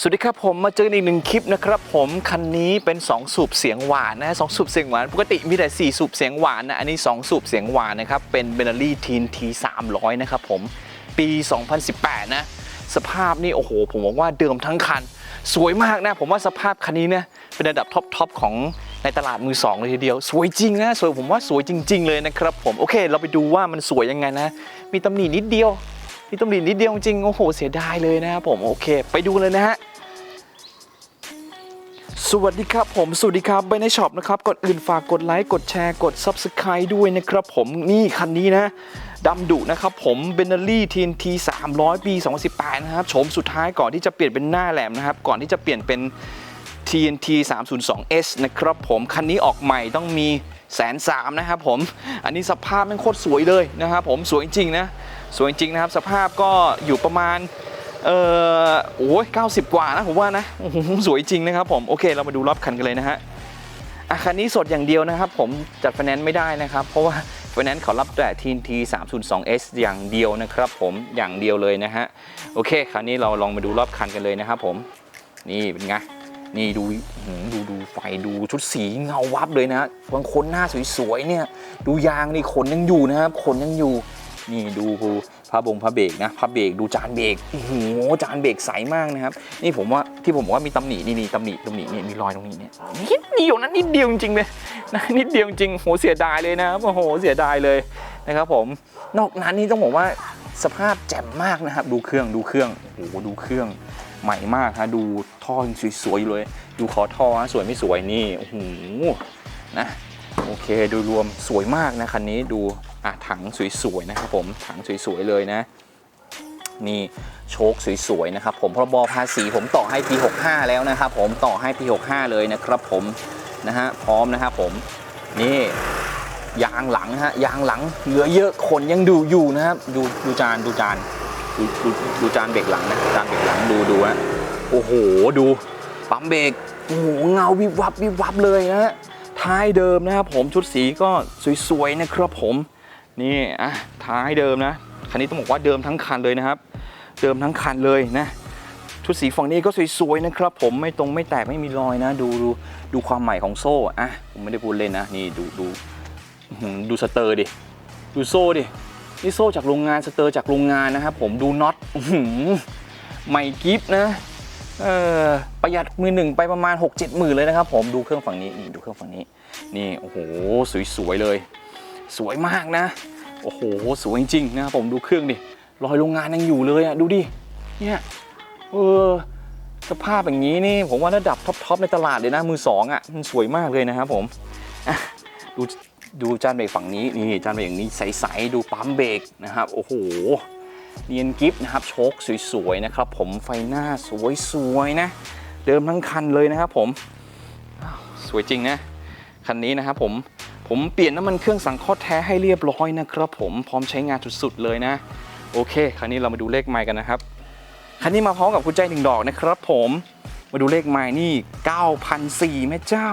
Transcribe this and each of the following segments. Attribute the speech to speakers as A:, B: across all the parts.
A: สวัสดีครับผมมาเจอกันอีกหนึ่งคลิปนะครับผมคันนี้เป็น2สูบเสียงหวานนะสองสูบเสียงหวานปกติมีแต่4สูบเสียงหวานนะอันนี้ 2 สูบเสียงหวานนะครับเป็นเบนลี่ทีนที300นะครับผมปี 2018 นะ สภาพนี่โอ้โห ผมบอกว่าเดิมทั้งคัน สวยมากนะ ผมว่าสภาพคันนี้เนี่ยเป็นระดับท็อปทอปของในตลาดมือสองเลยทีเดียว สวยจริงนะสวยผมว่าสวยจริง ๆ เลยนะครับผมโอเค เราไปดูว่ามันสวยยังไงนะ มีตำหนินิดเดียว มีตำหนินิดเดียวจริงโอ้โหเสียดายเลยนะครับผมโอเค ไปดูเลยนะฮะสวัสดีครับผม สวัสดีครับไปในช็อปนะครับก่อนอื่นฝากกดไลค์กดแชร์กด Subscribe ด้วยนะครับผมนี่คันนี้นะดำดุนะครับผมเบนเนอรี่ทีนที300ปี2018 นะครับโฉมสุดท้ายก่อนที่จะเปลี่ยนเป็นหน้าแหลมนะครับ ก่อนที่จะเปลี่ยนเป็น TNT 302S นะครับผม คันนี้ออกใหม่ต้องมีแสนสามนะครับผม อันนี้สภาพแมันโคตรสวยเลยนะครับผมสวยจริงนะ สวยจริงนะครับ สภาพก็อยู่ประมาณเออโอ้ย90กว่านะผมว่านะสวยจริงนะครับผม โอเค เรามาดูรอบคันกันเลยนะฮะอะคันนี้สดอย่างเดียวนะครับ ผมจัดไฟแนนซ์ไม่ได้นะครับ เพราะว่าไฟแนนซ์เขารับแต่ TNT 302S อย่างเดียวนะครับ ผมอย่างเดียวเลยนะฮะโอเคคันนี้เราลองมาดูรอบคันกันเลยนะครับผมนี่เป็นไงนี่ดูดูดูไฟดูชุดสีเงาวับเลยนะบางคนหน้าสวยๆเนี่ย ดูยางนี่ขนยังอยู่นะครับขนยังอยู่ นี่ดู ผ้าบงผ้าเบรกนะผ้าเบรกดูจานเบรกโอ้โหจานเบรกใสมากนะครับ นี่ผมว่าที่ผมบอกว่ามีตำหนินี่นี่ตำหนิตำหนินี่มีรอยตรงนี้เนี่ยนิดเดียวนะนิดเดียวจริงเลยนะนิดเดียวจริงโหเสียดายเลยนะโอ้โหเสียดายเลยนะครับผมนอกนั้นนี่ต้องบอกว่าสภาพแจ่มมากนะครับ ดูเครื่องดูเครื่องโอ้โหดูเครื่องใหม่มากฮะดูท่อสวยๆอยู่เลย ดูขอท่อสวยไม่สวยนี่โอ้โหนะ เคโดยรวมสวยมากนะคันนี้ดูอะถังสวยๆนะครับผมถังสวยๆเลยนะ นี่โชคสวยๆนะครับผมพรบภาษีผมต่อให้ P65 แล้วนะครับผมต่อให้ P65 เลยนะครับผมนะฮะพร้อมนะครับผมนี่ยางหลังฮะยางหลังเหลือเยอะคนยังดูอยู่นะครับดูดูจานดูจานดูดูดูจานเบรกหลังนะจานเบรกหลังดูดูฮะโอ้โหดูปั๊มเบรกโอ้โหเงาวิบวับวิบวับเลยนะฮะ ท้ายเดิมนะครับผมชุดสีก็สวยๆนะครับผมนี่อะท้ายเดิมนะคันนี้ต้องบอกว่าเดิมทั้งคันเลยนะครับ เดิมทั้งคันเลยนะชุดสีฝั่งนี้ก็สวยๆนะครับ ผมไม่ตรงไม่แตกไม่มีรอยนะ ดูดูดูความใหม่ของโซ่อะผมไม่ได้พูดเล่นนะนี่ดูดูดูสเตอร์ดิดูโซ่ดินี่โซ่จากโรงงานสเตอร์จากโรงงานนะครับผมดูน็อตหือใหม่กิฟนะ เออประหยัดมือหนึ่งไปประมาณ 6 7หมื่นเลยนะครับผมดูเครื่องฝั่งนี้นี่ดูเครื่องฝั่งนี้ นี่โอ้โหสวยๆเลย สวยมากนะ โอ้โหสวยจริงๆนะครับผมดูเครื่องดิรอยโรงงานยังอยู่เลยอะดูดิเนี่ยเออสภาพอย่างนี้นี่ผมว่าระดับท็อปๆในตลาดเลยนะมือสองอะมันสวยมากเลยนะครับผมดูดูจานเบรกฝั่งนี้นี่จานเบรกอย่างนี้ใสๆดูปั๊มเบรกนะครับโอ้โห เนียนกิฟต์นะครับโชคสวยๆนะครับผมไฟหน้าสวยๆนะ เดิมทั้งคันเลยนะครับผมสวยจริงนะคันนี้นะครับผมผมเปลี่ยนน้ำมันเครื่องสังเคราะห์แท้ให้เรียบร้อยนะครับผมพร้อมใช้งานสุดๆเลยนะ โอเคคราวนี้เรามาดูเลขไมล์กันนะครับคันนี้มาพร้อมกับกุญแจหนึ่งดอกนะครับผมมาดูเลขไมล์นี่9,004แม่เจ้า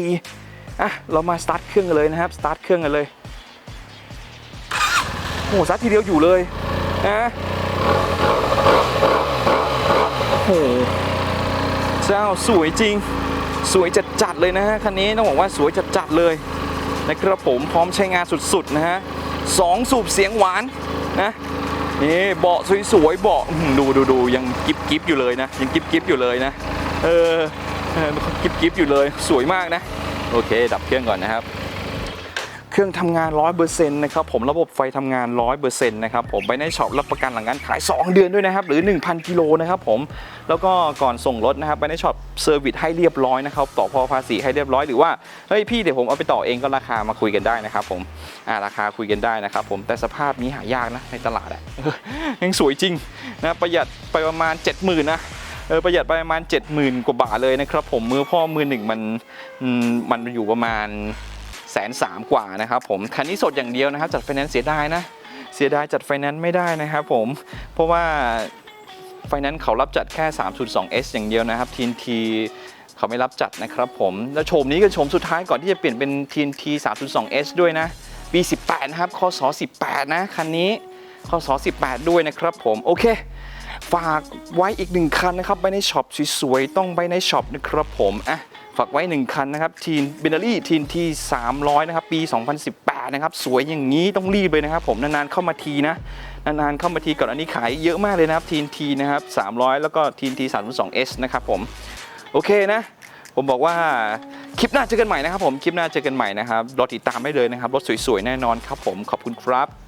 A: 9,004อะเรามาสตาร์ทเครื่องกันเลยนะครับสตาร์ทเครื่องกันเลยโอ้โหสตาร์ททีเดียวอยู่เลย นะโอ้โหเจ้าสวยจริง สวยจัดจัดเลยนะฮะคันนี้ต้องบอกว่าสวยจัดจัดเลยนะครับผมพร้อมใช้งานสุดๆนะฮะสองสูบเสียงหวานนะนี่เบาะสวยๆเบาะดูดูดูยังกิบกิบอยู่เลยนะยังกิบกิบอยู่เลยนะเออเออกิบกิบอยู่เลยสวยมากนะ โอเค ดับเครื่องก่อนนะครับ เครื่องทำงาน 100%นะครับผมระบบไฟทำงาน 100%นะครับผมไปในช็อปรับประกันหลังการขาย 2 เดือนด้วยนะครับหรือ 1,000 กิโลนะครับผมแล้วก็ก่อนส่งรถนะครับไปในช็อปเซอร์วิสให้เรียบร้อยนะครับต่อพอภาษีให้เรียบร้อยหรือว่าเฮ้ยพี่เดี๋ยวผมเอาไปต่อเองก็ราคามาคุยกันได้นะครับผมอ่าราคาคุยกันได้นะครับผมแต่สภาพนี้หายากนะในตลาดอะยังสวยจริงนะประหยัดไปประมาณ 70,000นะเออประหยัดไปประมาณ 70,000 กว่าบาทเลยนะครับผมมือพ่อมือหนึ่งมันมันอยู่ประมาณ แสนสามกว่านะครับผมคันนี้สดอย่างเดียวนะครับจัดไฟแนนซ์เสียดายนะ เสียดายจัดไฟแนนซ์ไม่ได้นะครับผมเพราะว่าไฟแนนซ์เขารับจัดแค่ 3.2S อย่างเดียวนะครับ TNT เขาไม่รับจัดนะครับผม แล้วโฉมนี้ก็โฉมสุดท้ายก่อนที่จะเปลี่ยนเป็น TNT 3.2S ด้วยนะ ปี 18 นะครับคศ18 นะ คันนี้คศ18 ด้วยนะครับผม โอเค ฝากไว้อีกหนึ่งคันนะครับ ไปในช็อปสวยๆ ต้องไปในช็อปนะครับผมอะ ฝากไว้หนึ่งคันนะครับทีนเบนเนอรี่ทีนที300 นะครับ ปี 2018 นะครับ สวยอย่างนี้ต้องรีบเลยนะครับ ผมนานๆเข้ามาทีนะ นานๆเข้ามาทีก่อนอันนี้ขายเยอะมากเลยนะครับทีนทีนะครับ 300 แล้วก็ทีนที 302 S นะครับผม โอเคนะ ผมบอกว่าคลิปหน้าเจอกันใหม่นะครับผม คลิปหน้าเจอกันใหม่นะครับ รอติดตามได้เลยนะครับ รถสวยๆ แน่นอนครับผม ขอบคุณครับ